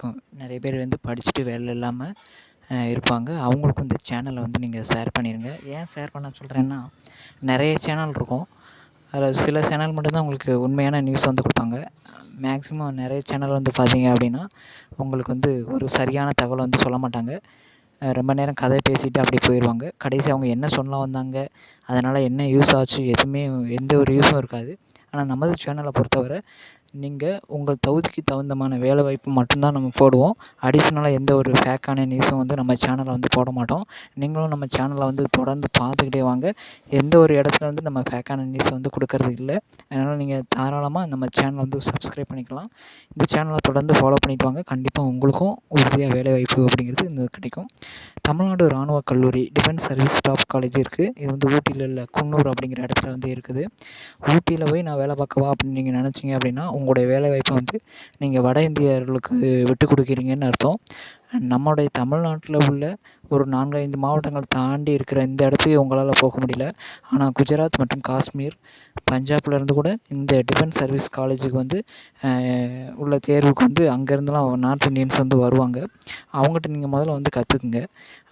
இருக்கும். நிறைய பேர் வந்து படிச்சுட்டு வேலை இல்லாமல் இருப்பாங்க. அவங்களுக்கும் இந்த சேனலை வந்து நீங்கள் ஷேர் பண்ணிடுங்க ஏன் ஷேர் பண்ண சொல்கிறேன்னா நிறைய சேனல் இருக்கும். அதில் சில சேனல் மட்டும்தான் உங்களுக்கு உண்மையான நியூஸ் வந்து கொடுப்பாங்க. மேக்ஸிமம் நிறைய சேனல் வந்து பார்த்தீங்க அப்படின்னா உங்களுக்கு வந்து ஒரு சரியான தகவல் வந்து சொல்ல மாட்டாங்க. ரொம்ப நேரம் கதை பேசிட்டு அப்படி போயிடுவாங்க கடைசி அவங்க என்ன சொல்ல வந்தாங்க அதனால் என்ன யூஸ் ஆச்சு எதுவுமே எந்த ஒரு யூஸும் இருக்காது. ஆனால் நமது சேனலை பொறுத்தவரை நீங்கள் உங்கள் தகுதிக்கு தகுந்தமான வேலை வாய்ப்பு மட்டும்தான் நம்ம போடுவோம். அடிஷ்னலாக எந்த ஒரு ஃபேக்கான நியூஸும் வந்து நம்ம சேனலில் வந்து போட மாட்டோம். நீங்களும் நம்ம சேனலை வந்து தொடர்ந்து பார்த்துக்கிட்டே வாங்க. எந்த ஒரு இடத்துல வந்து நம்ம ஃபேக்கான நியூஸ் வந்து கொடுக்கறது இல்லை. அதனால் நீங்கள் தாராளமாக நம்ம சேனலை வந்து சப்ஸ்கிரைப் பண்ணிக்கலாம். இந்த சேனலை தொடர்ந்து ஃபாலோ பண்ணிட்டு வாங்க. கண்டிப்பாக உங்களுக்கும் உறுதியாக வேலை வாய்ப்பு அப்படிங்கிறது இந்த கிடைக்கும். தமிழ்நாடு ராணுவ கல்லூரி டிஃபென்ஸ் சர்வீஸ் ஸ்டாஃப் காலேஜ் இருக்குது இது வந்து ஊட்டியில் உள்ள குன்னூர் அப்படிங்கிற இடத்துல வந்து இருக்குது. ஊட்டியில் போய் நான் வேலை பார்க்கவா அப்படின்னு நீங்கள் நினச்சிங்க அப்படின்னா உங்களுடைய வேலைவாய்ப்பை வந்து நீங்கள் வட இந்தியர்களுக்கு விட்டு கொடுக்குறீங்கன்னு அர்த்தம். நம்முடைய தமிழ்நாட்டில் உள்ள ஒரு நான்கு ஐந்து மாவட்டங்கள் தாண்டி இருக்கிற இந்த இடத்துக்கு உங்களால் போக முடியல. ஆனால் குஜராத் மற்றும் காஷ்மீர் பஞ்சாப்ல இருந்து கூட இந்த டிஃபென்ஸ் சர்வீஸ் காலேஜுக்கு வந்து உள்ள தேர்வுக்கு வந்து அங்கேருந்துலாம் நார்த் இந்தியன்ஸ் வந்து வருவாங்க. அவங்ககிட்ட நீங்கள் முதல்ல வந்து கற்றுக்குங்க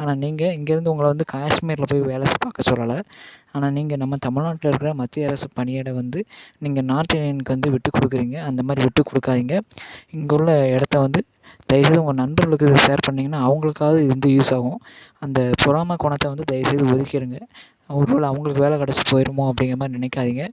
ஆனால் நீங்கள் இங்கேருந்து உங்களை வந்து காஷ்மீரில் போய் வேலை பார்க்க சொல்லலை. ஆனால் நீங்கள் நம்ம தமிழ்நாட்டில் இருக்கிற மத்திய அரசு பணியிட வந்து நீங்கள் நார்த் இந்தியனுக்கு வந்து விட்டு கொடுக்குறீங்க. அந்த மாதிரி விட்டு கொடுக்காதீங்க. இங்கே உள்ள இடத்த வந்து தயவுசெய்து உங்கள் நண்பர்களுக்கு இதை ஷேர் பண்ணிங்கன்னா அவங்களுக்காவது இது வந்து யூஸ் ஆகும். அந்த பொறாமை குணத்தை வந்து தயவுசெய்து ஒதுக்கிடுங்க ஒருவேளை அவங்களுக்கு வேலை கிடச்சி போயிடுமோ அப்படிங்கிற மாதிரி நினைக்காதீங்க.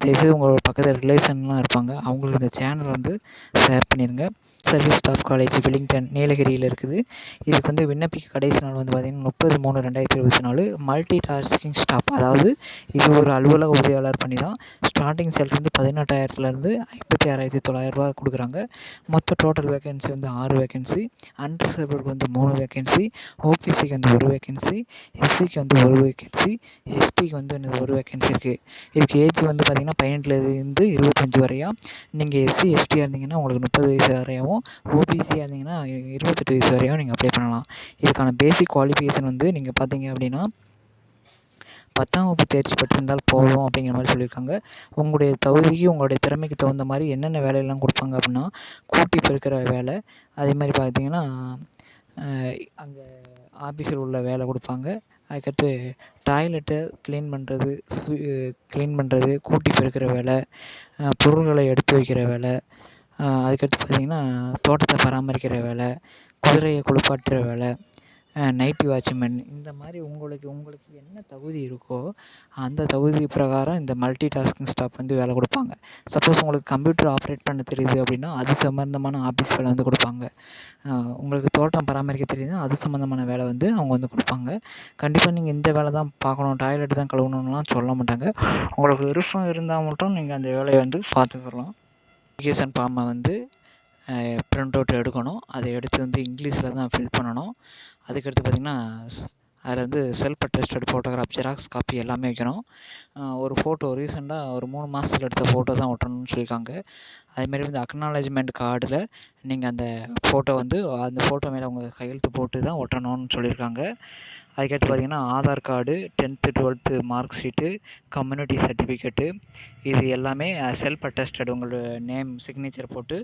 தயவுசெய்து உங்களோட பக்கத்தில் ரிலேஷன்லாம் இருப்பாங்க. அவங்களுக்கு இந்த சேனல் வந்து ஷேர் பண்ணிடுங்க சர்வீஸ் ஸ்டாஃப் காலேஜ் வில்லிங்டன் நீலகிரியில் இருக்குது. இதுக்கு வந்து விண்ணப்பிக்க கடைசி நாள் வந்து பார்த்திங்கன்னா முப்பது மூணு ரெண்டாயிரத்தி இருபத்தி நாலு. மல்டி டாஸ்கிங் ஸ்டாஃப் அதாவது இது ஒரு அலுவலக உதவியாளர் பண்ணி தான். ஸ்டார்டிங் சேலரி வந்து பதினெட்டாயிரத்துலேருந்து ஐம்பத்தி ஆறாயிரத்தி தொள்ளாயிரரூபா கொடுக்குறாங்க. மொத்த டோட்டல் வேகன்சி வந்து ஆறு வேகன்சி அன்ரிசர்வ்டுக்கு வந்து மூணு வேகன்சி ஓபிசிக்கு வந்து ஒரு வேகன்சி எஸ்சிக்கு வந்து ஒரு வேகன்சி எஸ்டிக்கு வந்து ஒரு வேகன்சி இருக்குது இதுக்கு ஏஜ் வந்து பார்த்திங்கன்னா பார்த்தீங்கன்னா பதினெட்டுலேருந்து இருபத்தஞ்சி வரையா நீங்கள் எஸ்சி எஸ்டியாக இருந்தீங்கன்னா உங்களுக்கு முப்பது வயசு வரையாவும் ஓபிசியாக இருந்தீங்கன்னா இருபத்தெட்டு வயசு வரையும் நீங்கள் அப்ளை பண்ணலாம். இதுக்கான பேசிக் குவாலிஃபிகேஷன் வந்து நீங்கள் பார்த்தீங்க அப்படின்னா பத்தாம் வகுப்பு தேர்ச்சி பெற்றிருந்தால் போதும் அப்படிங்கிற மாதிரி சொல்லியிருக்காங்க. உங்களுடைய தகுதிக்கு உங்களுடைய திறமைக்கு தகுந்த மாதிரி என்னென்ன வேலையெல்லாம் கொடுப்பாங்க அப்படின்னா கூட்டி பெருக்கிற வேலை. அதே மாதிரி பார்த்தீங்கன்னா அங்கே ஆஃபீஸில் உள்ள வேலை கொடுப்பாங்க. அதுக்கடுத்து டாய்லெட்டை க்ளீன் பண்ணுறது க்ளீன் பண்ணுறது கூட்டி பெருக்கிற வேலை பொருள்களை எடுத்து வைக்கிற வேலை அதுக்கடுத்து பார்த்தீங்கன்னா தோட்டத்தை பராமரிக்கிற வேலை குதிரையை குளிப்பாட்டுற வேலை நைட்டு வாட்ச்மேன் இந்த மாதிரி உங்களுக்கு உங்களுக்கு என்ன தகுதி இருக்கோ அந்த தகுதி பிரகாரம் இந்த மல்டி டாஸ்கிங் ஸ்டாஃப் வந்து வேலை கொடுப்பாங்க. சப்போஸ் உங்களுக்கு கம்ப்யூட்டர் ஆப்ரேட் பண்ண தெரியுது அப்படின்னா அது சம்மந்தமான ஆஃபீஸ் வேலை வந்து கொடுப்பாங்க. உங்களுக்கு தோட்டம் பராமரிக்க தெரியுதுன்னா அது சம்மந்தமான வேலை வந்து அவங்க வந்து கொடுப்பாங்க. கண்டிப்பாக நீங்கள் இந்த வேலை தான் பார்க்கணும் டாய்லெட் தான் கழுவணும்லாம் சொல்ல மாட்டாங்க. உங்களுக்கு விருப்பம் இருந்தால் மட்டும் நீங்கள் அந்த வேலையை வந்து பார்த்துக்கலாம். அப்ளிகேஷன் ஃபார்மை வந்து ப்ரிண்ட் அவுட் எடுக்கணும். அதை எடுத்து வந்து இங்கிலீஷில் தான் ஃபில் பண்ணணும். அதுக்கடுத்து பார்த்திங்கன்னா அதில் வந்து self attested photograph xerox copy எல்லாமே வைக்கணும். ஒரு ஃபோட்டோ ரீசெண்டாக ஒரு மூணு மாதத்துல எடுத்த ஃபோட்டோ தான் ஒட்டணும்னு சொல்லியிருக்காங்க. அதேமாரி வந்து அக்னாலஜ்மெண்ட் கார்டில் நீங்கள் அந்த ஃபோட்டோ வந்து அந்த ஃபோட்டோ மேலே உங்கள் கையெழுத்து போட்டு தான் ஒட்டணும்னு சொல்லியிருக்காங்க. அதுக்கடுத்து பார்த்தீங்கன்னா Aadhaar card tenth twelfth mark sheet community certificate இது எல்லாமே செல்ஃப் அட்டஸ்டட் உங்களோட நேம் சிக்னேச்சர் போட்டு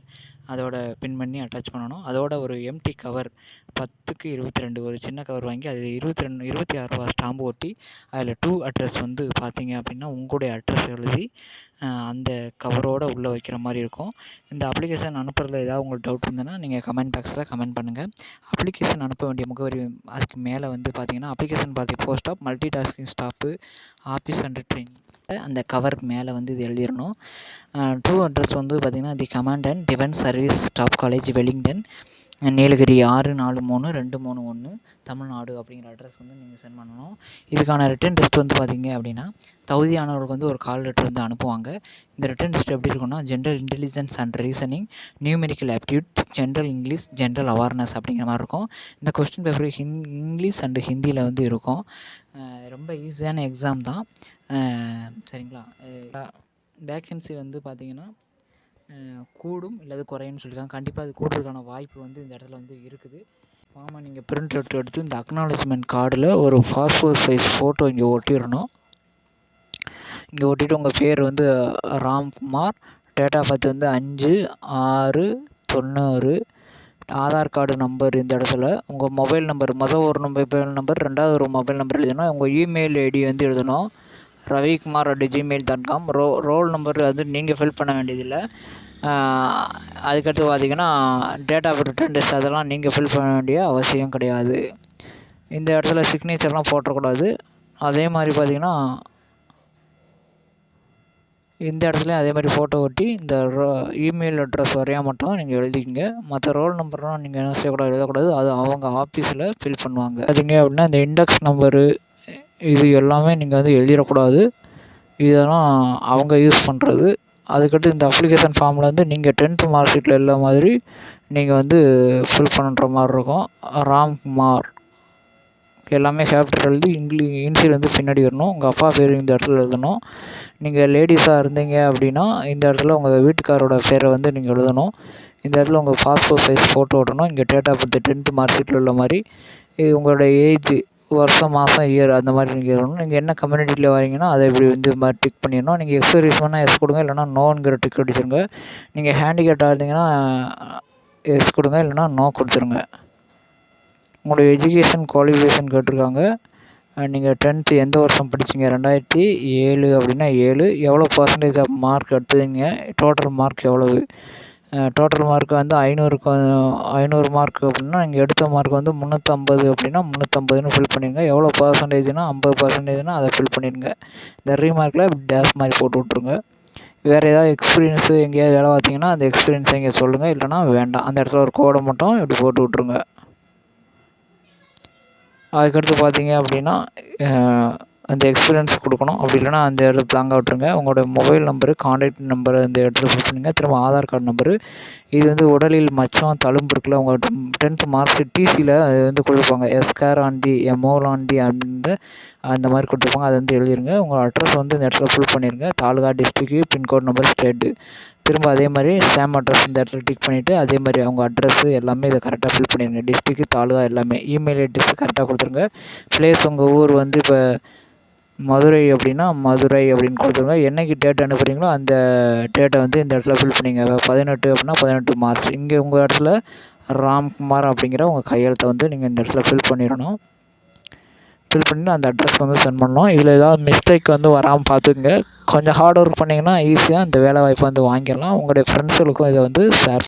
அதோட பின் பண்ணி அட்டாச் பண்ணணும். அதோட ஒரு எம்டி கவர் பத்துக்கு இருபத்தி ரெண்டு ஒரு சின்ன கவர் வாங்கி அது இருபத்தி ரெண்டு இருபத்தி ஆறு ரூபா ஸ்டாம்பு ஒட்டி அதில் டூ அட்ரஸ் வந்து பார்த்தீங்க அப்படின்னா உங்களுடைய அட்ரஸ் எழுதி அந்த கவரோட உள்ளே வைக்கிற மாதிரி இருக்கும். இந்த அப்ளிகேஷன் அனுப்புறதுல ஏதாவது உங்களுக்கு டவுட் இருந்ததுன்னா நீங்கள் கமெண்ட் பாக்ஸில் கமெண்ட் பண்ணுங்கள் அப்ளிகேஷன் அனுப்ப வேண்டிய முகவரி அதுக்கு மேலே வந்து பார்த்தீங்கன்னா application Parthi post of multi tasking staff office and training அந்த கவர் மேலே வந்து இது எழுதிடணும். டூ அட்ரஸ் வந்து பார்த்திங்கன்னா the commandant defence service staff college Wellington Nilgiri ஆறு நாலு மூணு ரெண்டு மூணு ஒன்று தமிழ்நாடு அப்படிங்கிற அட்ரஸ் வந்து நீங்கள் சென்ட் பண்ணணும். இதுக்கான ரிட்டன் டெஸ்ட் வந்து பார்த்தீங்க அப்படின்னா தகுதியானவர்களுக்கு வந்து ஒரு கால் லெட்டர் வந்து அனுப்புவாங்க. இந்த ரிட்டன் டெஸ்ட் எப்படி இருக்கும்னா general intelligence and reasoning numerical aptitude general English general awareness அப்படிங்கிற மாதிரி இருக்கும். இந்த கொஸ்டின் பேப்பர் ஹிந் இங்கிலீஷ் அண்டு ஹிந்தியில் வந்து இருக்கும். ரொம்ப ஈஸியான எக்ஸாம் தான். சரிங்களா? வேக்கன்சி வந்து பார்த்தீங்கன்னா கூடும் இல்லது குறையும்னு சொல்லியிருக்காங்க கண்டிப்பாக அது கூடுறதுக்கான வாய்ப்பு வந்து இந்த இடத்துல வந்து இருக்குது. ஆமாம் நீங்கள் பிரிண்ட் அவுட் எடுத்து இந்த அக்னாலஜ்மெண்ட் கார்டில் ஒரு பாஸ்போர்ட் சைஸ் ஃபோட்டோ இங்கே ஒட்டிடணும். இங்கே ஒட்டிட்டு உங்கள் பேர் வந்து ராம்குமார். டேட் ஆஃப் பர்த் வந்து அஞ்சு ஆறு தொண்ணூறு. ஆதார் கார்டு நம்பர் இந்த இடத்துல. உங்கள் மொபைல் நம்பர் மொதல் ஒரு மொபைல் நம்பர் ரெண்டாவது ஒரு மொபைல் நம்பர் எழுதணும். உங்கள் இமெயில் ஐடி வந்து எழுதணும். Ravikumar at Gmail dot com row roll number வந்து நீங்கள் ஃபில் பண்ண வேண்டியதில்லை. அதுக்கடுத்து பார்த்தீங்கன்னா டேட் ஆஃப் பர்த் டெஸ்ட் அதெல்லாம் நீங்கள் ஃபில் பண்ண வேண்டிய அவசியம் கிடையாது. இந்த இடத்துல சிக்னேச்சர்லாம் போட்டக்கூடாது. அதே மாதிரி பார்த்தீங்கன்னா இந்த இடத்துலையும் அதே மாதிரி ஃபோட்டோ ஒட்டி இந்த ரோ இமெயில் அட்ரஸ் வரையா மட்டும் நீங்கள் எழுதிக்கிங்க. மற்ற ரோல் நம்பர்லாம் நீங்கள் என்ன செய்யக்கூடாது எழுதக்கூடாது. அது அவங்க ஆஃபீஸில் ஃபில் பண்ணுவாங்க. பார்த்தீங்க அப்படின்னா இந்த இண்டெக்ஸ் நம்பரு இது எல்லாமே நீங்கள் வந்து எழுதிடக்கூடாது. இதெல்லாம் அவங்க யூஸ் பண்ணுறது அதுக்கடுத்து இந்த அப்ளிகேஷன் ஃபார்மில் வந்து நீங்கள் டென்த்து மார்க் ஷீட்டில் எல்லா மாதிரி நீங்கள் வந்து ஃபில் பண்ணுற மாதிரி இருக்கும். ராம்குமார் எல்லாமே ஹேப்டர் எழுதி இங்கிலீ இன்சியல் வந்து பின்னாடி வரணும். உங்கள் அப்பா பேர் இந்த இடத்துல எழுதணும். நீங்கள் லேடிஸாக இருந்தீங்க அப்படின்னா இந்த இடத்துல உங்கள் வீட்டுக்காரோட பேரை வந்து நீங்கள் எழுதணும். இந்த இடத்துல உங்கள் பாஸ்போர்ட் சைஸ் ஃபோட்டோ விடணும் இங்கே date of birth tenth mark ஷீட்டில் உள்ள மாதிரி. இது உங்களோட ஏஜ் வருஷம் மாதம் இயர் அந்த மாதிரி நீங்கள் எழுதணும் நீங்கள் என்ன கம்யூனிட்டியில் வரீங்கன்னா அதை இப்படி வந்து இது மாதிரி டிக் பண்ணிடணும் நீங்கள் எக்ஸர்வீஸ் வேணால் எஸ் கொடுங்க இல்லைனா நோங்கிற டிக் அடிச்சிருங்க. நீங்கள் ஹேண்டிகேப்டாக இருந்தீங்கன்னா எஸ் கொடுங்க இல்லைனா நோ கொடுத்துருங்க. உங்களோட எஜுகேஷன் குவாலிஃபிகேஷன் கேட்டிருக்காங்க. நீங்கள் டென்த்து எந்த வருஷம் படிச்சீங்க? ரெண்டாயிரத்தி ஏழு அப்படின்னா ஏழு. எவ்வளோ பர்சன்டேஜ் ஆஃப் மார்க் எடுத்தீங்க? டோட்டல் மார்க் எவ்வளவு? டோட்டல் மார்க் வந்து ஐநூறுக்கு ஐநூறு மார்க் அப்படின்னா நீங்கள் எடுத்த மார்க் வந்து முந்நூற்றம்பது அப்படின்னா முந்நூற்றம்பதுன்னு ஃபில் பண்ணிடுங்க. எவ்வளோ பர்சன்டேஜ்னா ஐம்பது பர்சன்டேஜ்னா அதை ஃபில் பண்ணிடுங்க. இந்த ரீமார்க்கில் டேஸ் மாதிரி போட்டு விட்ருங்க வேறு ஏதாவது எக்ஸ்பீரியன்ஸு எங்கேயாவது வேலை பார்த்தீங்கன்னா அந்த எக்ஸ்பீரியன்ஸை எங்கே சொல்லுங்கள் இல்லைனா வேண்டாம். அந்த இடத்துல ஒரு கோடை மட்டும் இப்படி போட்டு விட்ருங்க அதுக்கடுத்து பார்த்தீங்க அப்படின்னா அந்த எக்ஸ்பீரியன்ஸ் கொடுக்கணும். அப்படி இல்லைனா அந்த இடத்துல ப்ளாங்காக விட்டுருங்க உங்களோட மொபைல் நம்பரு காண்டாக்ட் நம்பர் அந்த இடத்துல ஃபில் பண்ணுங்கள் திரும்ப ஆதார் கார்டு நம்பரு இது வந்து உடலில் மச்சம் தழும்பு இருக்குல்ல உங்கள் டென்த் மார்க் ஷீட் டிசியில் அது வந்து கொடுப்பாங்க. எஸ்கேர் ஆன் தி எமோல் ஆன் தி அப்படின்ட்டு அந்த மாதிரி கொடுத்துருப்பாங்க. அதை வந்து எழுதிருங்க. உங்கள் அட்ரஸ் வந்து இந்த இடத்துல ஃபில் பண்ணிடுங்க taluka district pin code number state திரும்ப அதே மாதிரி சேம் அட்ரஸ் இந்த இடத்துல டிக் பண்ணிவிட்டு அதே மாதிரி அவங்க அட்ரஸ்ஸு எல்லாமே இதை கரெக்டாக ஃபில் பண்ணிடுங்க டிஸ்ட்ரிக்கு தாலுகா எல்லாமே. இமெயில் அட்ரஸ் கரெக்டாக கொடுத்துருங்க. ப்ளேஸ் உங்கள் ஊர் வந்து இப்போ மதுரை அப்படின்னா மதுரை அப்படின்னு கொடுத்துருங்க. என்னைக்கு டேட் அனுப்புகிறீங்களோ அந்த டேட்டை வந்து இந்த இடத்துல ஃபில் பண்ணிங்க. பதினெட்டு அப்படின்னா பதினெட்டு மார்ச். இங்கே உங்கள் இடத்துல ராம்குமார் அப்படிங்கிற உங்கள் கையெழுத்தை வந்து நீங்கள் இந்த இடத்துல ஃபில் பண்ணிடணும். ஃபில் பண்ணி அந்த அட்ரஸ் வந்து சென்ட் பண்ணணும். இதில் ஏதாவது மிஸ்டேக் வந்து வராமல் பார்த்துக்குங்க. கொஞ்சம் ஹார்ட் ஒர்க் பண்ணிங்கன்னா ஈஸியாக இந்த வேலை வாய்ப்பை வந்து வாங்கிடலாம். உங்களுடைய ஃப்ரெண்ட்ஸுகளுக்கும் இதை வந்து ஷேர்